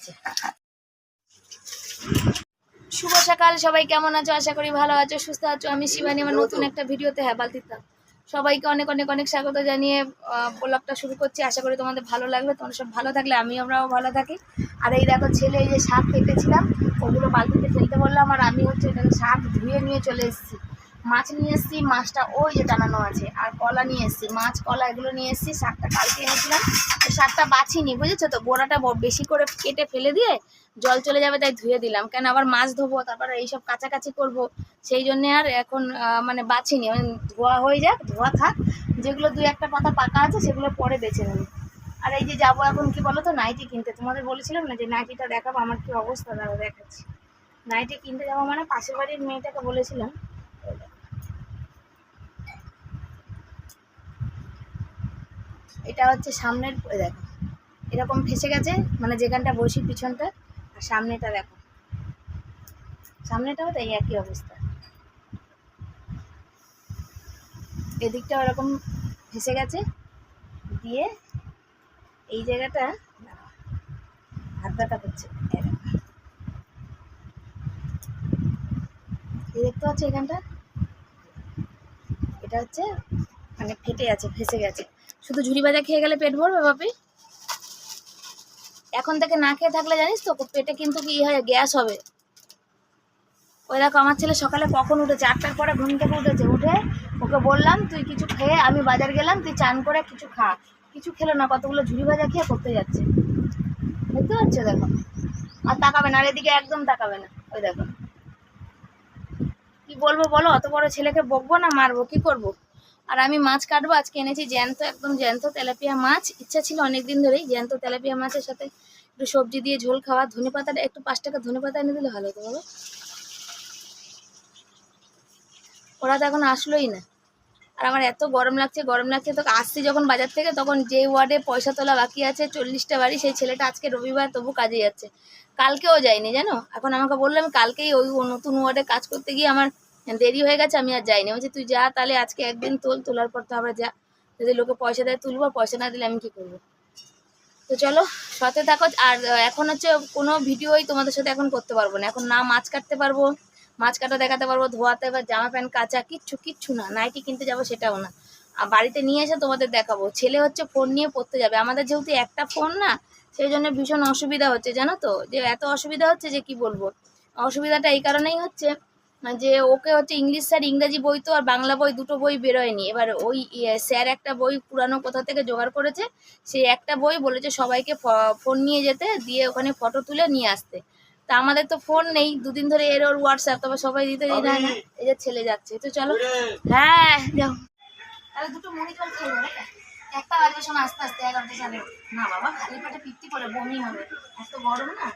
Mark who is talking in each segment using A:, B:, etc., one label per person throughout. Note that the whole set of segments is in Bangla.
A: দিচ্ছে শুভ সকাল সবাই কেমন আছো? আশা করি ভালো আছো সুস্থ আছো। আমি শিবানী আমার নতুন একটা ভিডিওতে হ্যাঁ বালতিতা সবাইকে অনেক অনেক অনেক স্বাগত জানিয়ে ব্লগটা শুরু করছি। আশা করি তোমাদের ভালো লাগবে তোমরা সব ভালো থাকলে আমি আমরাও ভালো থাকি। আর এই দেখো ছেলে এই যে শাক কেটেছিলাম ওগুলো বালতিতে ফেলতে বললাম আর আমি হচ্ছে এটাকে শাক ধুয়ে নিয়ে চলে এসেছি। মাছ নিয়ে এসেছি, মাছটা ওই যে টানানো আছে, আর কলা নিয়ে এসেছি। মাছ, কলা এগুলো নিয়ে এসেছি, শাকটা কালকে এনেছিলাম। শাকটা বাছিনি, বুঝেছ তো? গোড়াটা বেশি করে কেটে ফেলে দিয়ে জল চলে যাবে তাই ধুয়ে দিলাম। কেন আবার মাছ ধোবো, তারপরে এইসব কাছাকাছি করব। সেই জন্যে আর এখন মানে বাছিনি মানে ধোয়া হয়ে যাক, ধোয়া থাক। যেগুলো দুই একটা পাতা পাকা আছে, সেগুলো পরে বেছে নেব। আর এই যে যাব এখন কি বলো তো, নাইটি কিনতে। তোমাদের বলেছিলাম না যে নাইটিটা দেখাবো? আমার কি অবস্থা? দাঁড়া দেখাচ্ছি। নাইটি কিনতে যাব মানে পাশের বাড়ির মেয়েটাকে বলেছিলাম এই দেখো। এটা হচ্ছে সামনের দেখো, এরকম ফেসে গেছে মানে যেখানটা বসি পিছনটা, আর সামনেটা দেখো। সামনেটাও তাই একই অবস্থা। এদিকটা ওরকম ফেসে গেছে, দিয়ে এই জায়গাটা হাত ব্যথা করছে। দেখতে পাচ্ছ এখানটা? এটা হচ্ছে মানে ফেটে আছে, ফেসে গেছে। শুধু ঝুড়ি ভাজা খেয়ে গেলে পেট ভরবে বাপি? এখন থেকে না খেয়ে থাকলে জানিস তো, পেটে কিন্তু কি হয়, গ্যাস হবে। ওই দেখো, আমার ছেলে সকালে কখন উঠেছে? আটটার পরে ঘুম থেকে উঠেছে। উঠে ওকে বললাম, তুই কিছু খেয়ে, আমি বাজার গেলাম, তুই চান করে কিছু খা। কিছু খেলো না, কতগুলো ঝুড়ি ভাজা খেয়ে করতে যাচ্ছে। দেখতে পাচ্ছ, দেখো। আর তাকাবে না, আর এদিকে একদম তাকাবে না। ওই দেখো। কি বলব বলো, অত বড় ছেলেকে বকবো না, মারবো, কি করব? আর আমি মাছ কাটবো, আজকে এনেছি জ্যান্ত, একদম জ্যান্ত তেলাপিয়া মাছ। ইচ্ছা ছিল অনেক দিন ধরেই জ্যান্ত তেলাপিয়া মাছের সাথে একটু সবজি দিয়ে ঝোল খাওয়া, ধনে পাতাটা একটু পাঁচ টাকা ধনে পাতা এনে দিলে ভালো হতো বাবা। ওরা তো এখন আসলোই না। আর আমার এত গরম লাগছে গরম লাগছে, তো আসছি যখন বাজার থেকে, তখন যে ওয়ার্ডে পয়সা তোলা বাকি আছে, চল্লিশটা বাড়ি, সেই ছেলেটা আজকে রবিবার তবু কাজে যাচ্ছে। কালকেও যায়নি, জানো? এখন আমাকে বলল, আমি কালকেই ওই নতুন ওয়ার্ডে কাজ করতে গিয়ে আমার দেরি হয়ে গেছে, আমি আর যাইনি। বলছি, তুই যা তাহলে আজকে একদিন তোল, তোলার পর তো আবার যা। যদি লোকে পয়সা দেয় তুলবো, পয়সা না দিলে আমি কি করব? তো চলো, সাথে থাকো। আর এখন হচ্ছে কোনো ভিডিওই তোমাদের সাথে এখন করতে পারব না। এখন না মাছ কাটতে পারব, মাছ কাটা দেখাতে পারব, ধোয়াতে বা জামা প্যান্ট কাচা, কিচ্ছু কিচ্ছু না। নাইটি কিনতে যাব সেটাও না। আর বাড়িতে নিয়ে এসে তোমাদের দেখাবো। ছেলে হচ্ছে ফোন নিয়ে পড়তে যাবে। আমাদের যেহেতু একটা ফোন না, সেই জন্য ভীষণ অসুবিধা হচ্ছে, জানো তো? যে এত অসুবিধা হচ্ছে যে কি বলব? অসুবিধাটা এই কারণেই হচ্ছে যে ওকে হচ্ছে ইংলিশ স্যার ইংরাজি বই তো আর বাংলা বই দুটো বই বেরোয়নি। এবার ওই ইয়ে, স্যার একটা বই পুরানো কোথা থেকে জোগাড় করেছে সেই একটা বই বলেছে সবাইকে ফ- ফোন নিয়ে যেতে দিয়ে ওখানে ফটো তুলে নিয়ে আসতে। তা আমাদের তো ফোন নেই দুদিন ধরে এর ওর হোয়াটসঅ্যাপ তবে সবাই দিতে দিই না। এই যে ছেলে যাচ্ছে। তো চলো। হ্যাঁ যাও। তাহলে দুটো মুড়ি জল খেয়ে যাবে একটা বাজবে শোনো আস্তে আস্তে এগারোটা সাড়ে না বাবা খালি পেটে পিত্তি করে বমি হবে। এত গরম না।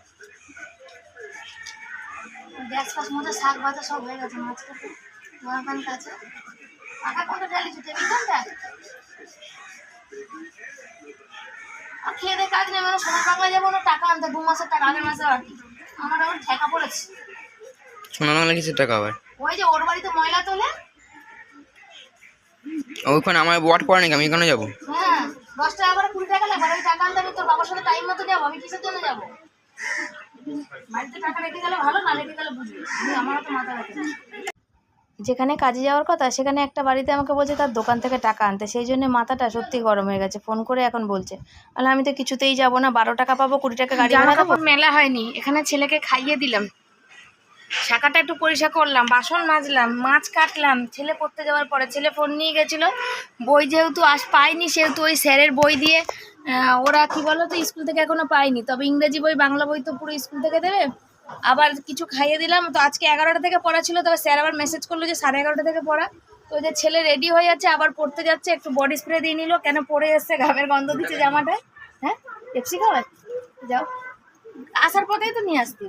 A: গ্যাস ফাস মধ্যে শাক ভাজা সব হয়ে গেছে মাছ কাটে তোমার কান কাছে। পাকা কোনটা ঢালিছো টেবিল কোনটা আর খেয়ে দিয়ে কাজ নেই মানে সোনার বাংলা যাব না টাকা আনতে দু মাসের টাকা আগের মাসে আর আমার এখন ঠেকা পড়েছে।
B: সোনা বাংলা কিসের টাকা আবার?
A: ওই যে ওর বাড়িতে ময়লা তোলে।
B: ওইখানে আমার ওয়াট পড়ে নাকি আমি এখানে যাব?
A: হ্যাঁ দশ টাকা করে কুড়ি টাকা লাগবে ওই টাকা আনতে আমি তোর বাবার সাথে টাইম মতো যাব আমি কিসের জন্য যাব? বাড়িতে টাকা রেখে গেলে ভালো না রেখে গেলে বুঝবি আমারও তো মাথা ব্যথা। যেখানে কাজে যাওয়ার কথা সেখানে একটা বাড়িতে আমাকে বলছে তার দোকান থেকে টাকা আনতে। সেই জন্য মাথাটা সত্যি গরম হয়ে গেছে ফোন করে এখন বলছে। তাহলে আমি তো কিছুতেই যাব না বারো টাকা পাবো কুড়ি টাকা গাড়ি মেলা হয়নি এখানে ছেলেকে খাইয়ে দিলাম। শাখাটা একটু পরিষ্কার করলাম, বাসন মাজলাম, মাছ কাটলাম, ছেলে পড়তে যাওয়ার পরে ছেলে ফোন নিয়ে গেছিল। বই যেহেতু আস পাইনি সেহেতু ওই স্যারের বই দিয়ে ওরা কি বলো তো স্কুল থেকে এখনও পাইনি তবে ইংরেজি বই, বাংলা বই তো পুরো স্কুল থেকে দেবে। আবার কিছু খাইয়ে দিলাম, তো আজকে এগারোটা থেকে পড়া ছিল, তবে স্যার আবার মেসেজ করল যে সাড়ে এগারোটা থেকে পড়া। তো যে ছেলে রেডি হয়ে যাচ্ছে, আবার পড়তে যাচ্ছে, একটু বডি স্প্রে দিয়ে নিল, কেন পড়ে এসছে, ঘামের গন্ধ দিচ্ছে জামাটায়। হ্যাঁ পেপসি খাবে যাও। আসার পথেই তো নিয়ে আসতি।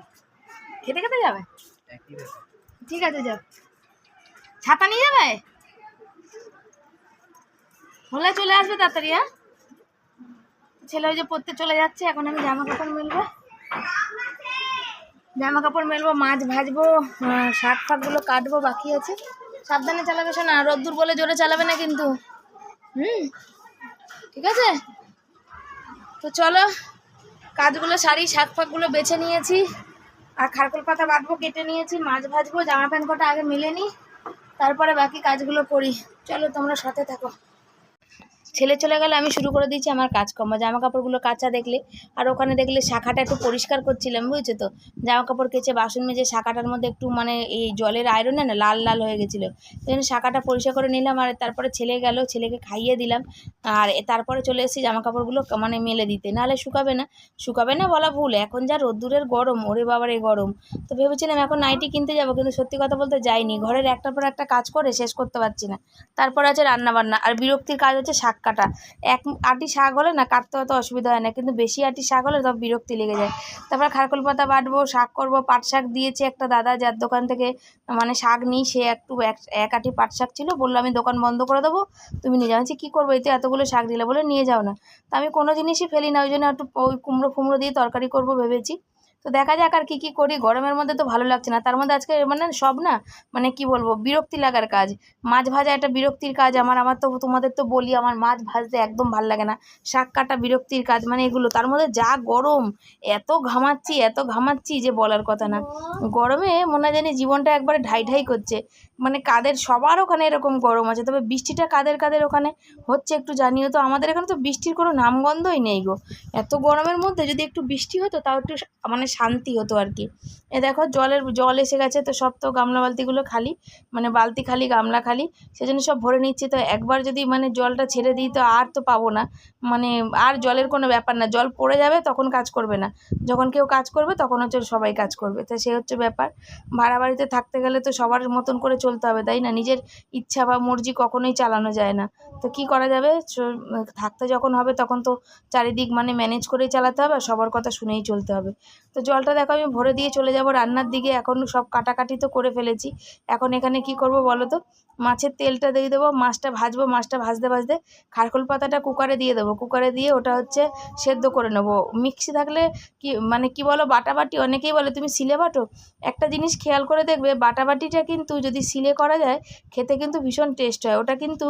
A: খেতে খেতে যাবে? ঠিক আছে যাও। ছাতা নিয়ে যাবে? হলে চলে আসবে তাড়াতাড়ি হ্যাঁ? ছেলে ওই যে পড়তে চলে যাচ্ছে এখন আমি জামা কাপড় মেলবো। জামা কাপড় মেলবো মাছ ভাজবো শাক ফাকগুলো কাটবো বাকি আছে। সাবধানে চালাবে শোনা রোদ্দুর বলে জোরে চালাবে না কিন্তু। হুম? ঠিক আছে? তো চলো কাজগুলো শাড়ি শাক ফাকগুলো বেছে নিয়েছি। আর খারকোল পাতা বাটবো কেটে নিয়েছি, মাছ ভাজবো, জামা প্যান্ট কটা আগে মিলে নিই তারপরে বাকি কাজগুলো করি। চলো তোমরা সাথে থাকো। ছেলে চলে গেলে আমি শুরু করে দিয়েছি আমার কাজকর্ম। জামা কাপড়গুলো কাঁচা দেখলে, আর ওখানে দেখলে শাখাটা একটু পরিষ্কার করছিলাম, বুঝছ তো? জামা কাপড় কেচে বাসন মেজে শাখাটার মধ্যে একটু মানে এই জলের আয়রনে না লাল লাল হয়ে গেছিল। সেই শাখাটা পরিষ্কার করে নিলাম, আর তারপরে ছেলে গেল, ছেলেকে খাইয়ে দিলাম। আর তারপরে চলে এসেছি জামা কাপড়গুলো মানে মেলে দিতে। নাহলে শুকাবে না। শুকাবে না বলা ভুল, এখন যা রোদ্দুরের গরম, ওরে বাবার এই গরম। তো ভেবেছিলাম এখন নাইটি কিনতে যাব, কিন্তু সত্যি কথা বলতে যাইনি। ঘরের একটার পর একটা কাজ করে, শেষ করতে পারছি না। তারপর আছে রান্না বান্না আর বিরক্তির কাজ হচ্ছে শাক কাটা এক আটি শাক হলে না কাটতে অত অসুবিধা হয় না, কিন্তু বেশি আটি শাক হলে তখন বিরক্তি লেগে যায়। তারপর খারকোল পাতা বাটবো, শাক করব, পাট শাক দিয়েছে একটা দাদা, যার দোকান থেকে মানে শাক নিই, সে একটু এক আটি পাট শাক ছিল, বলল আমি দোকান বন্ধ করে দেবো, তুমি নিয়ে যাও। আমি কী করব? এতে এতগুলো শাক দিলে বলে নিয়ে যাও না। তো আমি কোনো জিনিসই ফেলি না, ওই জন্য একটু ওই কুমড়ো ফুমড়ো দিয়ে তরকারি করব ভেবেছি। তো দেখা যাক আর কী কী করি। গরমের মধ্যে তো ভালো লাগছে না। তার মধ্যে আজকে মানে সব না মানে কি বলব, বিরক্তি লাগার কাজ। মাছ ভাজা একটা বিরক্তির কাজ। আমার আমার তো তোমাদের তো বলি, আমার মাছ ভাজতে একদম ভালো লাগে না। শাক কাটা বিরক্তির কাজ মানে এগুলো। তার মধ্যে যা গরম, এত ঘামাচ্ছি এত ঘামাচ্ছি যে বলার কথা না। গরমে মনে জানি জীবনটা একবারে ঢাই ঢাই করছে। মানে কাদের সবার ওখানে এরকম গরম আছে। তবে বৃষ্টিটা কাদের কাদের ওখানে হচ্ছে একটু জানিও তো। আমাদের এখানে তো বৃষ্টির কোনো নামগন্ধই নেই গো। এত গরমের মধ্যে যদি একটু বৃষ্টি হতো তাও একটু মানে শান্তি হতো আর কি। এ দেখো, জলের, জল এসে গেছে, তো সব তো গামলা বালতিগুলো খালি মানে বালতি খালি, গামলা খালি, সেজন্য সব ভরে নিচ্ছি। তো একবার যদি মানে জলটা ছেড়ে দিই, তো আর তো পাবো না। মানে আর জলের কোনো ব্যাপার না, জল পড়ে যাবে, তখন কাজ করবে না। যখন কেউ কাজ করবে, তখন হচ্ছে সবাই কাজ করবে। তো সে হচ্ছে ব্যাপার। ভাড়া বাড়িতে থাকতে গেলে তো সবার মতন করে চলতে হবে, তাই না? নিজের ইচ্ছা বা মর্জি কখনোই চালানো যায় না। তো কী করা যাবে? থাকতে যখন হবে, তখন তো চারিদিক মানে ম্যানেজ করেই চালাতে হবে, আর সবার কথা শুনেই চলতে হবে। তো জলটা দেখো, আমি ভরে দিয়ে চলে যাব রান্নার দিকে। এখন সব কাটাকাটি তো করে ফেলেছি। এখন এখানে কি করব বলো তো? মাছের তেলটা দিয়ে দেবো, মাছটা ভাজবো, মাছটা ভাজতে ভাজতে খারকোল পাতাটা কুকারে দিয়ে দেবো। কুকারে দিয়ে ওটা হচ্ছে সেদ্ধ করে নেব। মিক্সি থাকলে কি মানে কি বলো, বাটাবাটি, অনেকেই বলে তুমি সিলে বাটো? একটা জিনিস খেয়াল করে দেখবে, বাটাবাটিটা কিন্তু যদি সিলে করা যায়, খেতে কিন্তু ভীষণ টেস্ট হয়। ওটা কিন্তু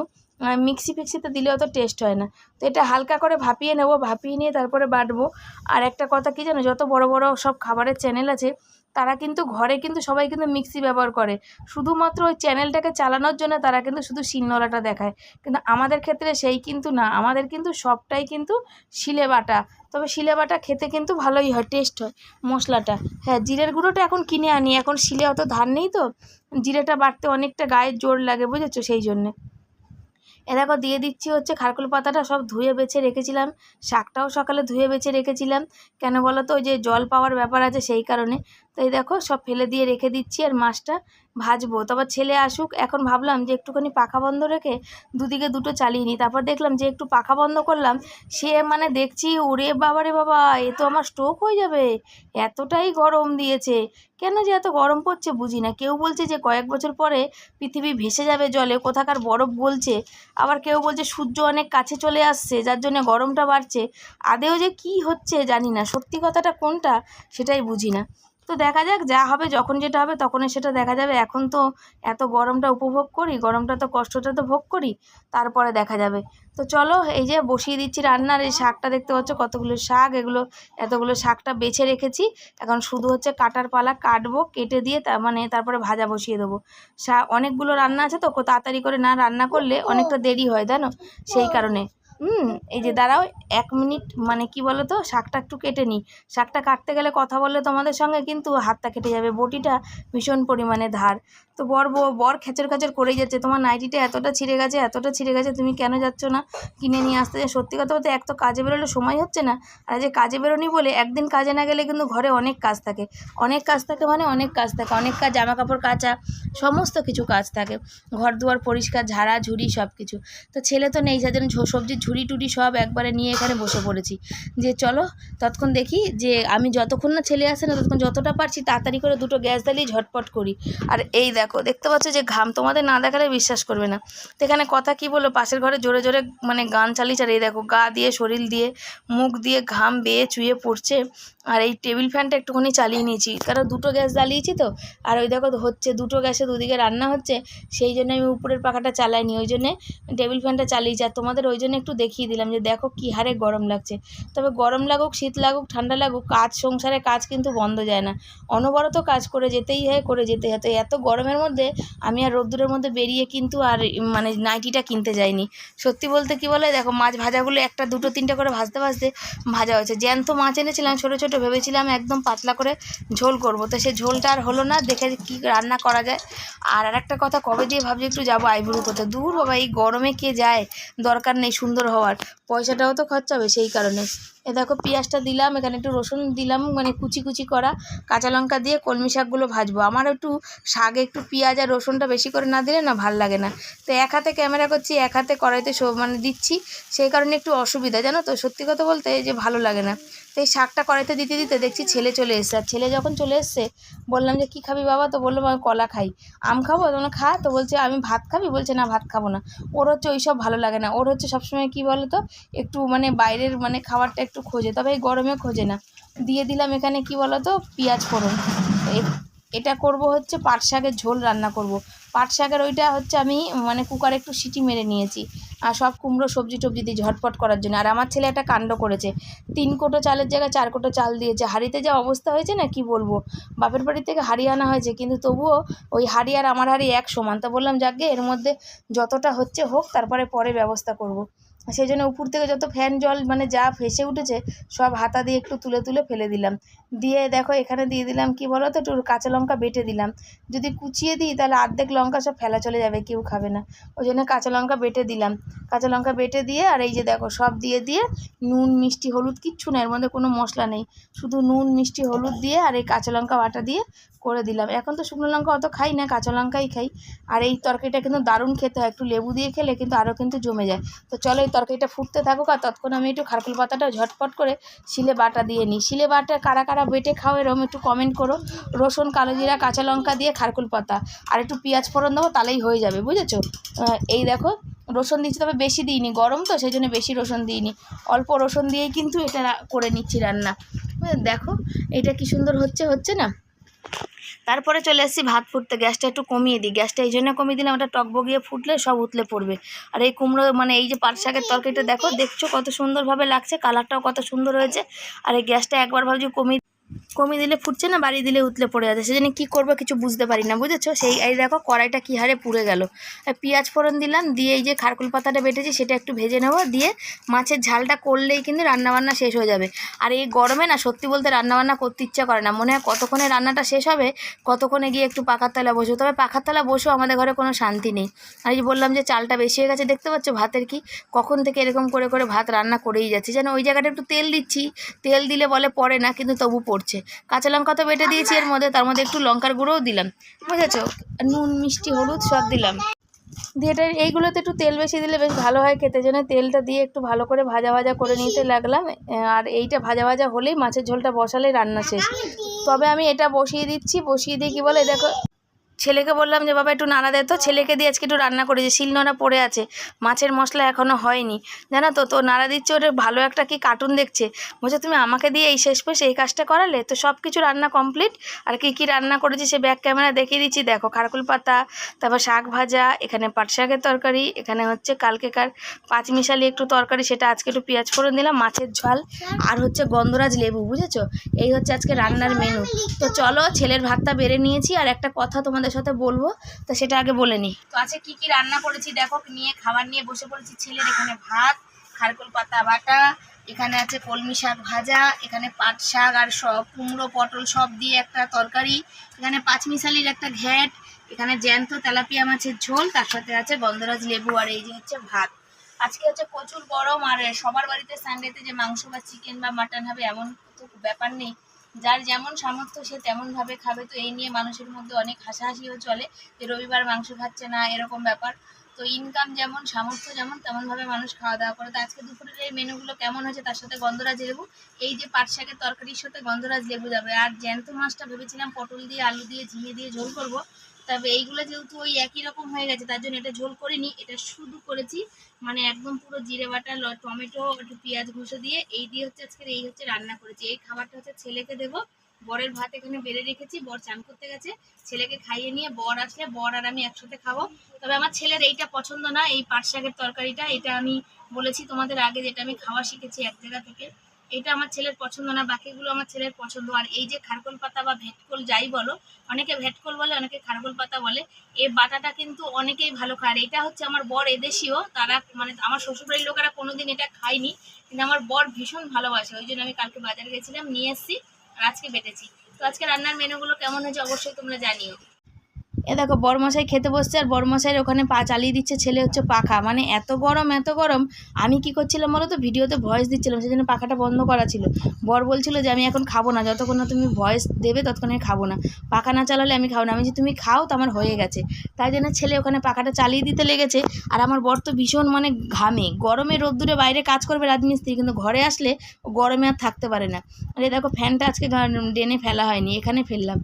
A: মিক্সি ফিক্সিতে দিলে অত টেস্ট হয় না। তো এটা হালকা করে ভাপিয়ে নেব, ভাপিয়ে নিয়ে তারপরে বাটবো। আর একটা কথা কি জানো, যত বড় বড় সব খাবারের চ্যানেল আছে, তারা কিন্তু ঘরে কিন্তু সবাই কিন্তু মিক্সি ব্যবহার করে। শুধুমাত্র ওই চ্যানেলটাকে চালানোর জন্য তারা কিন্তু শুধু শিলনোড়াটা দেখায়। কিন্তু আমাদের ক্ষেত্রে সেই কিন্তু না, আমাদের কিন্তু সবটাই কিন্তু শিলে বাটা। তবে শিলে বাটা খেতে কিন্তু ভালোই হয় টেস্ট হয় মশলাটা। হ্যাঁ জিরের গুঁড়োটা এখন কিনে আনি, এখন শিলে অত ধার নেই তো। জিরেটা বাটতে অনেকটা গায়ে জোর লাগে, বুঝেছ? সেই জন্যে। এ দেখো দিয়ে দিচ্ছি হচ্ছে খারকুল পাতাটা, সব ধুয়ে বেছে রেখেছিলাম। শাকটাও সকালে ধুয়ে বেছে রেখেছিলাম। কেন বলো তো ওই যে জল পাওয়ার ব্যাপার আছে সেই কারণে। তো এই দেখো সব ফেলে দিয়ে রেখে দিচ্ছি আর মাছটা ভাজবো। তারপর ছেলে আসুক, এখন ভাবলাম যে একটুখানি পাখা বন্ধ রেখে দুদিকে দুটো চালিয়ে নিই। তারপর দেখলাম যে একটু পাখা বন্ধ করলাম, সে মানে দেখছি, ওরে বাবা রে বাবা, এ তো আমার স্ট্রোক হয়ে যাবে। এতটাই গরম দিয়েছে। কেন যে এত গরম পড়ছে বুঝি না। কেউ বলছে যে কয়েক বছর পরে পৃথিবী ভেসে যাবে জলে, কোথাকার বরফ বলছে আবার কেউ বলছে সূর্য অনেক কাছে চলে আসছে, যার জন্য গরমটা বাড়ছে। আদেও যে কি হচ্ছে জানি না। সত্যি কথাটা কোনটা সেটাই বুঝি না। তো দেখা যাক যা হবে, যখন যেটা হবে তখনই সেটা দেখা যাবে। এখন তো এত গরমটা উপভোগ করি, গরমটা তো কষ্টটা তো ভোগ করি, তারপরে দেখা যাবে। তো চলো এই যে বসিয়ে দিচ্ছি রান্নার, এই শাকটা দেখতে পাচ্ছ কতগুলো শাক, এগুলো এতগুলো শাকটা বেছে রেখেছি। এখন শুধু হচ্ছে কাটার পালা কাটবো, কেটে দিয়ে তার মানে তারপরে ভাজা বসিয়ে দেবো। শা অনেকগুলো রান্না আছে তো তাড়াতাড়ি করে না রান্না করলে অনেকটা দেরি হয়, জানো? সেই কারণে। হুম, এই যে দাঁড়াও, এক মিনিট মানে কি বলো তো শাকটা একটু কেটে নিই। শাকটা কাটতে গেলে কথা বললে তোমাদের সঙ্গে কিন্তু হাতটা কেটে যাবে, বটিটা ভীষণ পরিমাণে ধার। তো বর বর খেচর খেচর করেই যাচ্ছে, তোমার নাইটিটা এতটা ছিঁড়ে গেছে, এতটা ছিঁড়ে গেছে, তুমি কেন যাচ্ছ না? কিনে নিয়ে আসতে যে সত্যি কথা বলতে, এক তো কাজে বেরোলে সময় হচ্ছে না, আর যে কাজে বেরোনি বলে একদিন কাজে না গেলে কিন্তু ঘরে অনেক কাজ থাকে। অনেক কাজ থাকে মানে অনেক কাজ থাকে, অনেক কাজ জামা কাপড় কাচা, সমস্ত কিছু কাজ থাকে। ঘর দুয়ার পরিষ্কার ঝাড়া ঝুড়ি সব কিছু তো ছেলে তো নেই ঝো- সবজির ঝুড়ি টুড়ি সব একবারে নিয়ে এখানে বসে পড়েছি। যে চলো ততক্ষণ দেখি যে আমি যতক্ষণ না ছেলে আসে না ততক্ষণ যতটা পারছি তাড়াতাড়ি করে দুটো গ্যাস দালিয়ে ঝটপট করি। আর এই দেখো, দেখতে পাচ্ছ যে ঘাম তোমাদের না দেখালে বিশ্বাস করবে না। তো এখানে কথা কি বলো পাশের ঘরে জোরে জোরে মানে গান চালিয়ে চালিয়ে দেখো গা দিয়ে, শরীর দিয়ে, মুখ দিয়ে ঘাম বেয়ে চুয়ে পড়ছে। আর এই টেবিল ফ্যানটা একটুখানি চালিয়ে নিয়েছি। কারণ দুটো গ্যাস জ্বালিয়েছি তো? আর ওই দেখো হচ্ছে দুটো গ্যাসে দুদিকে রান্না হচ্ছে, সেই জন্য আমি উপরের পাখাটা চালাইনি। ওই জন্যে টেবিল ফ্যানটা চালিয়েছি। আর তোমাদের ওই জন্য একটু দেখিয়ে দিলাম যে দেখো কী হারে গরম লাগছে। তবে গরম লাগুক, শীত লাগুক, ঠান্ডা লাগুক, কাজ, সংসারে কাজ কিন্তু বন্ধ যায় না। অনবরত কাজ করে যেতেই হয়, করে যেতেই হয়। তো এত গরমের মধ্যে আমি আর রোদ্দুরের মধ্যে বেরিয়ে কিন্তু আর মানে নাইটিটা কিনতে যাইনি। সত্যি বলতে কি বলে, দেখো মাছ ভাজাগুলো একটা, দুটো, তিনটে করে ভাজতে ভাজতে ভাজা হয়েছে। জ্যান্ত মাছ এনেছিলাম, ছোটো ছোটো ভেবেছিলাম একদম পাতলা করে ঝোল করব। তো সেই ঝোলটা আর হলো না, দেখে কি রান্না করা যায়। আর আরেকটা কথা, কবে দিয়ে ভাবছি একটু যাব আইবুড়ো করতে। দূর বাবা, এই গরমে কে যায়? দরকার নেই সুন্দর হওয়ার। পয়সাটাও তো খরচা হবে সেই কারণে। এ দেখো পেঁয়াজটা দিলাম, এখানে একটু রসুন দিলাম মানে কুচি কুচি করা। কাঁচা লঙ্কা দিয়ে কলমি শাকগুলো ভাজবো। আমার একটু শাকে, একটু পেঁয়াজ আর রসুনটা বেশি করে না দিলে না ভালো লাগে না। তো এক হাতে ক্যামেরা করছি, এক হাতে কড়াইতে মানে দিচ্ছি। সেই কারণে একটু অসুবিধা, জানো তো? সত্যি কথা বলতে যে ভালো লাগে না। তো এই শাকটা কড়াইতে দিতে দিতে দেখছি ছেলে চলে এসছে। আর ছেলে যখন চলে এসছে, বললাম যে, কী খাবি বাবা? তো বলল, আমি কলা খাই। আম খাব? তোমরা খা। তো বলছে, আমি ভাত খাবি? বলছে, না, ভাত খাব না। ওর হচ্ছে ওই সব ভালো লাগে না। ওর হচ্ছে সবসময় কী বলো তো একটু মানে বাইরের মানে খাবারটা একটু খোঁজে, তবে এই গরমে খোঁজে না। দিয়ে দিলাম এখানে কি বলো তো পেঁয়াজ ফোড়ন। এটা করব হচ্ছে পাট শাকের ঝোল রান্না করব। পাট শাকের ওইটা হচ্ছে আমি মানে কুকারে একটু সিটি মেরে নিয়েছি। আর সব কুমড়ো সবজি টবজি দিয়ে ঝটপট করার জন্য। আর আমার ছেলে একটা কাণ্ড করেছে। তিন কোটো চালের জায়গায় চার কোটো চাল দিয়েছে। হাঁড়িতে যা অবস্থা হয়েছে না, কি বলব? বাপের বাড়ি থেকে হাঁড়ি আনা হয়েছে, কিন্তু তবুও ওই হাঁড়ি আর আমার হাঁড়ি এক সমান। তো বললাম, যাকে এর মধ্যে যতটা হচ্ছে হোক, তারপরে পরে ব্যবস্থা করব। সেই জন্য উপর থেকে যত ফ্যান জল মানে যা ভেসে উঠেছে, সব হাতা দিয়ে একটু তুলে তুলে ফেলে দিলাম। দিয়ে দেখো এখানে দিয়ে দিলাম কি বলো তো একটু কাঁচা লঙ্কা বেটে দিলাম। যদি কুচিয়ে দিই তাহলে অর্ধেক লঙ্কা সব ফেলা চলে যাবে, কেউ খাবে না। ওই জন্য কাঁচা লঙ্কা বেটে দিলাম। কাঁচা লঙ্কা বেটে দিয়ে আর এই যে দেখো সব দিয়ে দিয়ে নুন, মিষ্টি, হলুদ কিচ্ছু না, এর মধ্যে কোনো মশলা নেই। শুধু নুন, মিষ্টি, হলুদ দিয়ে আর এই কাঁচা লঙ্কা বাটা দিয়ে করে দিলাম। এখন তো শুকনো লঙ্কা অত খাই না, কাঁচা লঙ্কাই খাই। আর এই তরকারিটা কিন্তু দারুণ খেতে হয়। একটু লেবু দিয়ে খেলে কিন্তু আরও কিন্তু জমে যায়। তো চলো এই তরকারিটা ফুটতে থাকুক আর তৎক্ষণ আমি একটু খারকুল পাতাটা ঝটপট করে শিলে বাটা দিয়ে নিই। শিলে বাটা কারা কারা বেটে খাও এরকম একটু কমেন্ট করো। রসুন, কালো জিরা, কাঁচা লঙ্কা দিয়ে খারকুল পাতা আর একটু পেঁয়াজ ফোড়ন দেবো তাহলেই হয়ে যাবে, বুঝেছ? এই দেখো, রসুন দিচ্ছি তবে বেশি দিইনি, গরম তো সেই জন্য বেশি রসুন দিইনি। অল্প রসুন দিয়েই কিন্তু এটা করে নিচ্ছি রান্না। দেখো, এটা কি সুন্দর হচ্ছে হচ্ছে না? তারপরে চলে এসেছি, ভাত ফুটতে গ্যাসটা একটু কমিয়ে দিই। গ্যাসটা এই জন্য কমিয়ে দিলাম, ওটা টক বগিয়ে ফুটলে সব উতলে পড়বে। আর এই কুমড়ো মানে এই যে পাট শাকের তরকারিটা দেখো, দেখছ কত সুন্দরভাবে লাগছে, কালারটাও কত সুন্দর হয়েছে। আর এই গ্যাসটা একবার ভাবছি কমিয়ে কমিয়ে দিলে ফুটছে না, বাড়িয়ে দিলে উতলে পড়ে যাচ্ছে। সেজন্য কী করব কিছু বুঝতে পারি না, বুঝেছ? সেই, এই দেখো, কড়াইটা কী হারে পুড়ে গেল। আর পেঁয়াজ ফোড়ন দিলাম, দিয়ে এই যে খারকুল পাতাটা বেটেছি, সেটা একটু ভেজে নেব, দিয়ে মাছের ঝালটা করলেই কিন্তু রান্নাবান্না শেষ হয়ে যাবে। আর এই গরমে না, সত্যি বলতে রান্নাবান্না করতে ইচ্ছা করে না। মনে হয় কতক্ষণে রান্নাটা শেষ হবে, কতক্ষণে গিয়ে একটু পাখার তলা বসবো তবে পাখার তলা বসেও আমাদের ঘরে কোনো শান্তি নেই। আর এই যে বললাম যে চালটা বেশি হয়ে গেছে, দেখতে পাচ্ছ ভাতের কি? কখন থেকে এরকম করে করে ভাত রান্না করেই যাচ্ছে। যেন ওই জায়গাটা একটু তেল দিচ্ছি, তেল দিলে বলে পড়ে না, কিন্তু তবু পড়ছে। কাঁচা লঙ্কা তো বেটে দিয়েছি, এর মধ্যে তার মধ্যে একটু লঙ্কার গুঁড়োও দিলাম। বুঝেছ? নুন, মিষ্টি, হলুদ সব দিলাম। দিয়ে এটা, এইগুলোতে একটু তেল বেশি দিলে বেশ ভালো হয় খেতে জন্য তেলটা দিয়ে একটু ভালো করে ভাজা ভাজা করে নিতে লাগলাম। আর এইটা ভাজা ভাজা হলেই মাছের ঝোলটা বসালে রান্না শেষ। তবে আমি এটা বসিয়ে দিচ্ছি, বসিয়ে দিয়ে কি বলে, দেখো। ছেলেকে বললাম যে, বাবা, একটু নাড়া দে তো। ছেলেকে দিয়ে আজকে একটু রান্না করেছি। শিলনোড়া পড়ে আছে। মাছের মশলা এখনও হয়নি। জানো তো তো নাড়া দিচ্ছে ওটা ভালো একটা কি কার্টুন দেখছে। বলছে, তুমি আমাকে দিয়ে এই শেষ পেশ এই কাজটা করালে তো সব কিছু রান্না কমপ্লিট আর কি কি রান্না করেছি সে ব্যাক ক্যামেরা দেখিয়ে দিচ্ছি। দেখো, খারকুল পাতা, তারপর শাক ভাজা, এখানে পাট শাকের তরকারি, এখানে হচ্ছে কালকেকার পাঁচমিশালি একটু তরকারি, সেটা আজকে একটু পেঁয়াজ ফোড়ন দিলাম, মাছের ঝাল আর হচ্ছে গন্ধরাজ লেবু, বুঝেছ? এই হচ্ছে আজকে রান্নার মেনু তো চলো, ছেলের ভাতটা বেড়ে নিয়েছি। আর একটা কথা তোমাদের সাথে বলব, তো সেটা আগে বলে নিই তো আজকে কি কি রান্না করেছি দেখো, নিয়ে খাবার নিয়ে বসে পড়েছি, ছেলের এখানে ভাত, খারকুল পাতা বাটা, এখানে আছে কলমি শাক ভাজা, এখানে পাট শাক আর সব কুমড়ো, পটল সব দিয়ে একটা তরকারি, এখানে পাঁচমিশালির একটা ঘ্যাট, এখানে জ্যান্ত তেলাপিয়া মাছের ঝোল, তার সাথে আছে গন্ধরাজ লেবু আর এই যে হচ্ছে ভাত। আজকে হচ্ছে প্রচুর গরম আর সবার বাড়িতে সানডেতে যে মাংস বা চিকেন বা মাটন হবে, এমন তো ব্যাপার নেই। যার যেমন সামর্থ্য সে তেমনভাবে খাবে। তো এই নিয়ে মানুষের মধ্যে অনেক হাসাহাসিও চলে যে রবিবার মাংস খাচ্ছে না, এরকম ব্যাপার। তো ইনকাম যেমন, সামর্থ্য যেমন, তেমনভাবে মানুষ খাওয়া দাওয়া করে। তো আজকে দুপুরের এই মেনুগুলো কেমন হয়েছে তার সাথে গন্ধরাজ লেবু? এই যে পাট শাকের তরকারির সাথে গন্ধরাজ লেবু যাবে। আর জ্যান্ত মাছটা ভেবেছিলাম পটল দিয়ে, আলু দিয়ে, ঝিঙে দিয়ে ঝোল করব। তবে এইগুলো যেহেতু ওই একই রকম হয়ে গেছে, তার জন্য এটা ঝোল করিনি, এটা শুধু করেছি। মানে একদম পুরো জিরে বাটা টমেটো, একটু পেঁয়াজ ঘষে দিয়ে এই দিয়ে হচ্ছে আজকে এই হচ্ছে রান্না করেছি। এই খাবারটা হচ্ছে ছেলেকে দেবো। বরের ভাত এখানে বেড়ে রেখেছি, বর চান করতে গেছে। ছেলেকে খাইয়ে নিয়ে বর আসলে, বর আর আমি একসাথে খাব। তবে আমার ছেলের এইটা পছন্দ না, এই পাট শাকের তরকারিটা, এটা আমি বলেছি তোমাদের আগে যেটা আমি খাওয়া শিখেছি এক জায়গা থেকে। এটা আমার ছেলের পছন্দ না, বাকিগুলো আমার ছেলের পছন্দ। আর এই যে খারকোল পাতা বা ভেটকোল যাই বলো, অনেকে ভেটকোল বলে, অনেকে খারকোল পাতা বলে এই বাটাটা কিন্তু অনেকেই ভালো খায়। এটা হচ্ছে আমার বর এদেশীয়, তারা মানে আমার শ্বশুরবাড়ির লোকেরা কোনোদিন এটা খায়নি, কিন্তু আমার বর ভীষণ ভালোবাসে। ওই জন্য আমি কালকে বাজারে গেছিলাম, নিয়ে এসেছি আর আজকে বেটেছি। তো আজকে রান্নার মেনুগুলো কেমন হয়েছে অবশ্যই তোমরা জানিও। এ দেখো, বরমশাই খেতে বসছে আর বরমশাইয়ের ওখানে পা চালিয়ে দিচ্ছে ছেলে হচ্ছে পাখা। মানে এত গরম এত গরম, আমি কি করছিলাম বলো তো? ভিডিওতে ভয়েস দিচ্ছিলাম সেই জন্য পাখাটা বন্ধ করা ছিল। বর বলছিল যে, আমি এখন খাব না, যতক্ষণ না তুমি ভয়েস দেবে, ততক্ষণ আমি খাব না। পাখা না চালালে আমি খাব না। আমি যে, তুমি খাও, তো আমার হয়ে গেছে। তাই জন্য ছেলে ওখানে পাখাটা চালিয়ে দিতে লেগেছে। আর আমার বর তো ভীষণ মানে ঘামে। গরমে রোদ্দুরে বাইরে কাজ করবে রাজমিস্ত্রি কিন্তু ঘরে আসলে গরমে আর থাকতে পারে না। আর দেখো, ফ্যানটা আজকে ডেনে ফেলা হয়নি, এখানে ফেললাম।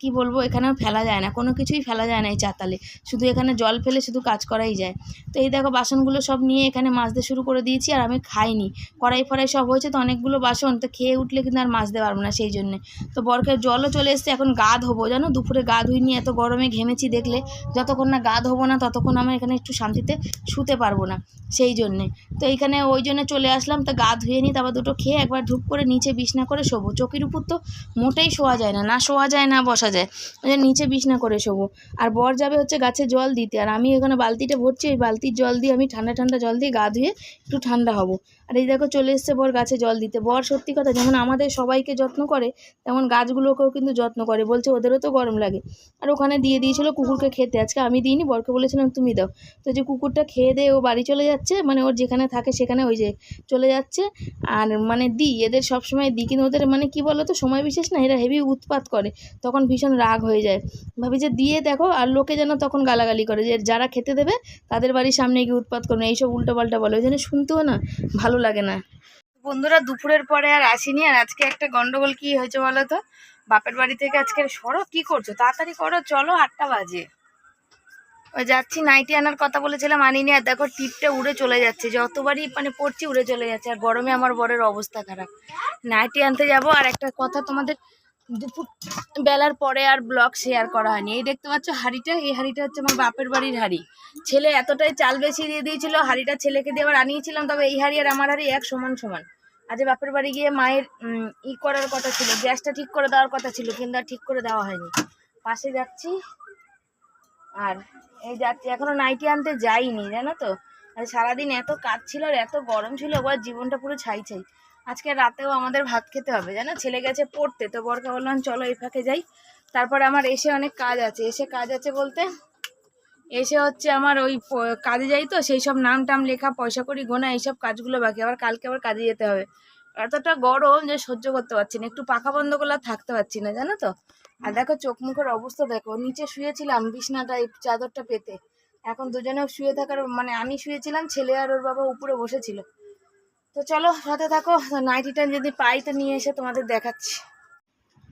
A: কি বলব? এখানেও ফেলা যায় না। কোনো কিছুই ফেলা যায় না এই চাতালে। শুধু এখানে জল ফেলে শুধু কাজ করাই যায়। তো এই দেখো বাসনগুলো সব নিয়ে এখানে মাজতে শুরু করে দিয়েছি আর আমি খাইনি। কড়াই ফড়াই সব হয়েছে তো অনেকগুলো বাসন তো খেয়ে উঠলে কিন্তু আর মাজতে পারব না সেই জন্যে। তো বরকে জলও চলে এসছে, এখন গা ধোবো। জানো দুপুরে গা ধুইনি, এত গরমে ঘেমেছি দেখলে। যতক্ষণ না গা ধোবো না, ততক্ষণ আমার এখানে একটু শান্তিতে শুতে পারব না সেই জন্যে। তো এইখানে ওই জন্য চলে আসলাম, তো গা ধুয়ে নিই, তারপর দুটো খেয়ে একবার ধূপ করে নিচে বিছনা করে শোবো। চকির উপর তো মোটেই শোয়া যায় না না শোয়া যায়, না বসা যায়। নিচে বিছনা করে শোবো আর বর যাবে হচ্ছে গাছে জল দিতে। আর আমি এখানে বালতিটা ভরছি ওই বালতির জল দিয়ে আমি ঠান্ডা ঠান্ডা জল দিয়ে গা ধুয়ে একটু ঠান্ডা হব। আর এই দেখো চলে এসছে বর গাছে জল দিতে। বর সত্যি কথা যেমন আমাদের সবাইকে যত্ন করে, তেমন গাছগুলোকেও কিন্তু যত্ন করে। বলছে ওদেরও তো গরম লাগে। আর ওখানে দিয়ে দিয়েছিল কুকুরকে খেতে। আজকে আমি দিইনি, বরকে বলেছিলাম তুমি দাও। তো যে কুকুরটা খেয়ে দিয়ে ও বাড়ি চলে যাচ্ছে মানে ওর যেখানে থাকে সেখানে ওই যে চলে যাচ্ছে। আর মানে দিই এদের সব সময় দিই কিন্তু ওদের মানে কি বলো তো সময় বিশেষ না, এরা হেভি উৎপাত করে। তখন ভীষণ রাগ হয়ে যায়। ভাবি যে দিয়ে দেখো, আর লোকে যেন তখন গালাগালি করে যে যারা খেতে দেবে, তাদের বাড়ির সামনে গিয়ে উৎপাত করবে। এইসব উল্টো পাল্টা বলে। ওই জন্য শুনতেও না ভালো লাগে না। বন্ধুরা, দুপুরের পরে আর আসিনি। আর আজকে একটা গন্ডগোল কি হয়েছে বলো তো? বাপের বাড়ি থেকে আজকে সরো, কি করছ? তাড়াতাড়ি করো, চলো আটটা বাজে। ওই যাচ্ছি, নাইটি আনার কথা বলেছিলাম, আনিনি। আর দেখো, টিপটা উড়ে চলে যাচ্ছে। যতবারই মানে পড়ছি, উড়ে চলে যাচ্ছে। আর গরমে আমার বরের অবস্থা খারাপ। নাইটি আনতে যাব। আর একটা কথা তোমাদের দুপুর বেলার পরে আর ব্লগ শেয়ার করা হয়নি। এই দেখতে পাচ্ছ হাঁড়িটা, এই হাঁড়িটা হচ্ছে আমার বাপের বাড়ির হাঁড়ি। ছেলে এতটাই চাল বেশি দিয়ে দিয়েছিল, হাঁড়িটা ছেলেকে দিয়ে আবার আনিয়েছিলাম, তবে এই হাঁড়ি আর আমার হাঁড়ি এক সমান সমান। আজ বাপের বাড়ি গিয়ে মায়ের ই করার কথা ছিল, গ্যাসটা ঠিক করে দেওয়ার কথা ছিল, কিন্তু আর ঠিক করে দেওয়া হয়নি। পাশে যাচ্ছি, আর এই যাচ্ছি, এখনও নাইটি আনতে যাইনি, জানো তো? সারাদিন এত কাজ ছিল আর এত গরম ছিল, ওর জীবনটা পুরো ছাই ছাই। আজকে রাতেও আমাদের ভাত খেতে হবে, জানো? ছেলে গেছে পড়তে, তো বরকে বললাম, চলো এই ফাঁকে যাই। তারপর আমার এসে অনেক কাজ আছে। এসে কাজ আছে বলতে, এসে হচ্ছে আমার ওই কাজে যাই তো, সেই সব নাম টাম লেখা, পয়সা করি গোনা এইসব কাজগুলো বাকি। আবার কালকে আবার কাজে যেতে হবে। এতটা গরম যে সহ্য করতে পারছি না। একটু পাখা বন্ধ করলে থাকতে পারছি না, জানো তো? আর দেখো চোখ মুখের অবস্থা দেখো, নিচে শুয়েছিলাম বিছনাটা চাদরটা পেতে। এখন দুজনে শুয়ে থাকার মানে আমি শুয়েছিলাম, ছেলে আর ওর বাবা উপরে বসেছিল। তো চলো সাথে থাকো নাইটি নাইটিটা যদি পাই তো নিয়ে এসে তোমাদের দেখাচ্ছি।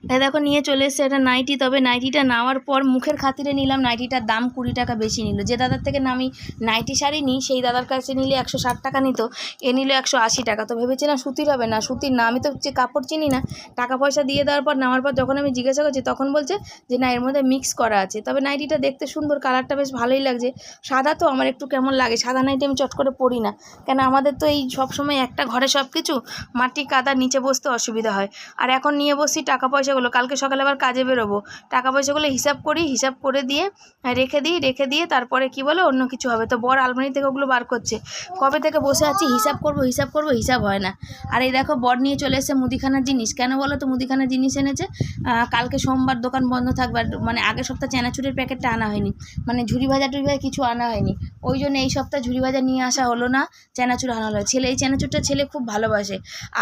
A: দেখো, নিয়ে চলে এসছে এটা নাইটি। তবে নাইটিটা নেওয়ার পর মুখের খাতিরে নিলাম, নাইটিটার দাম কুড়ি টাকা বেশি নিল। যে দাদার থেকে আমি নাইটি শাড়ি নিই, সেই দাদার কাছে নিলে একশো ষাট টাকা নিত, এ নিল একশো আশি টাকা। তো ভেবেছিলাম সুতির হবে না, সুতির না, আমি তো যে কাপড় চিনি না, টাকা পয়সা দিয়ে দেওয়ার পর, নেওয়ার পর যখন আমি জিজ্ঞাসা করছি, তখন বলছে যে, না, এর মধ্যে মিক্স করা আছে। তবে নাইটিটা দেখতে সুন্দর কালারটা বেশ ভালোই লাগছে। সাদা তো আমার একটু কেমন লাগে, সাদা নাইটি আমি চট করে পরি না। কেন, আমাদের তো এই সব সময় একটা ঘরে সব কিছু মাটি কাদার নিচে বসতে অসুবিধা হয়। আর এখন নিয়ে বসছি টাকা পয়সাগুলো কালকে সকালে আবার কাজে বেরোবো। টাকা পয়সাগুলো হিসাব করি, হিসাব করে দিয়ে রেখে দিই, রেখে দিয়ে তারপরে কি বলে অন্য কিছু হবে। তো বর আলমারি থেকে ওগুলো বার করছে। কবে থেকে বসে আছি, হিসাব করব হিসাব করব, হিসাব হয় না। আর এই দেখো, বর নিয়ে চলে এসে মুদিখানার জিনিস। কেন বলো তো মুদিখানার জিনিস এনেছে? কালকে সোমবার দোকান বন্ধ থাকবে আর মানে আগের সপ্তাহ চানাচুরের প্যাকেটটা আনা হয়নি। মানে ঝুড়ি ভাজা টুড়ি ভাজা কিছু আনা হয়নি। ওই জন্য এই সপ্তাহ ঝুড়ি ভাজা নিয়ে আসা হলো না, চানাচুর আনা হলো। ছেলে, এই চানাচুরটা ছেলে খুব ভালোবাসে।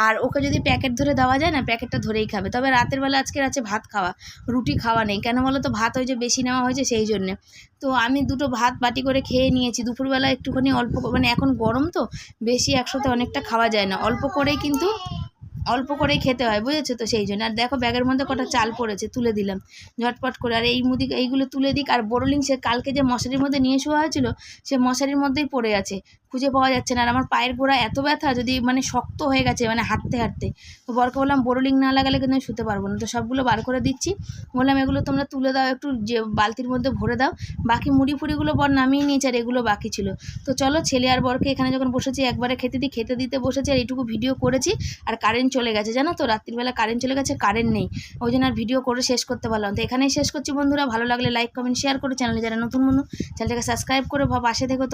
A: আর ওকে যদি প্যাকেট ধরে দেওয়া যায় না, প্যাকেটটা ধরেই খাবে। তবে রাতের বেলা আজকের আছে ভাত খাওয়া, রুটি খাওয়া নেই। কেন বলো তো ভাত ওই যে বেশি নেওয়া হয়েছে সেই জন্যে। তো আমি দুটো ভাত বাটি করে খেয়ে নিয়েছি। দুপুরবেলা একটুখানি অল্প মানে এখন গরম তো, বেশি একসাথে অনেকটা খাওয়া যায় না। অল্প করেই কিন্তু অল্প করেই খেতে হয়, বুঝেছ তো? সেই জন্য। আর দেখো, ব্যাগের মধ্যে কটা চাল পড়েছে, তুলে দিলাম। ঝটপট করে। আর এই মুদি, এইগুলো তুলে দিক। আর বোরলিং সে কালকে যে মশারির মধ্যে নিয়ে শোয়া হয়েছিল, সে মশারির মধ্যেই পড়ে আছে। খুঁজে পাওয়া যাচ্ছে না। আর আমার পায়ের গোড়া এত ব্যথা, যদি মানে শক্ত হয়ে গেছে মানে হাঁটতে হাঁটতে। তো বরকে বললাম বোরলিং না লাগালে কিন্তু আমি শুতে পারব না। তো সবগুলো বার করে দিচ্ছি। বললাম, এগুলো তোমরা তুলে দাও, একটু যে বালতির মধ্যে ভরে দাও। বাকি মুড়ি ফুড়িগুলো বর নামিয়ে নিয়েছে, আর এগুলো বাকি ছিল। তো চলো, ছেলে আর বরকে এখানে যখন বসেছি, একবারে খেতে দিই, খেতে দিতে বসেছি, আর এইটুকু ভিডিও করেছি। আর কারেন্ট চলে গেছে, জানো তো? রাত্রিবেলা কারেন্ট চলে গেছে কারেন্ট নেই। ওই জন্য আর ভিডিও করে শেষ করতে পারলাম। তো এখানেই শেষ করছি বন্ধুরা। ভালো লাগলে লাইক কমেন্ট শেয়ার করে চ্যানেলে যারা নতুন বন্ধু চ্যানেলটাকে সাবস্ক্রাইব করে বা পাশে থেকে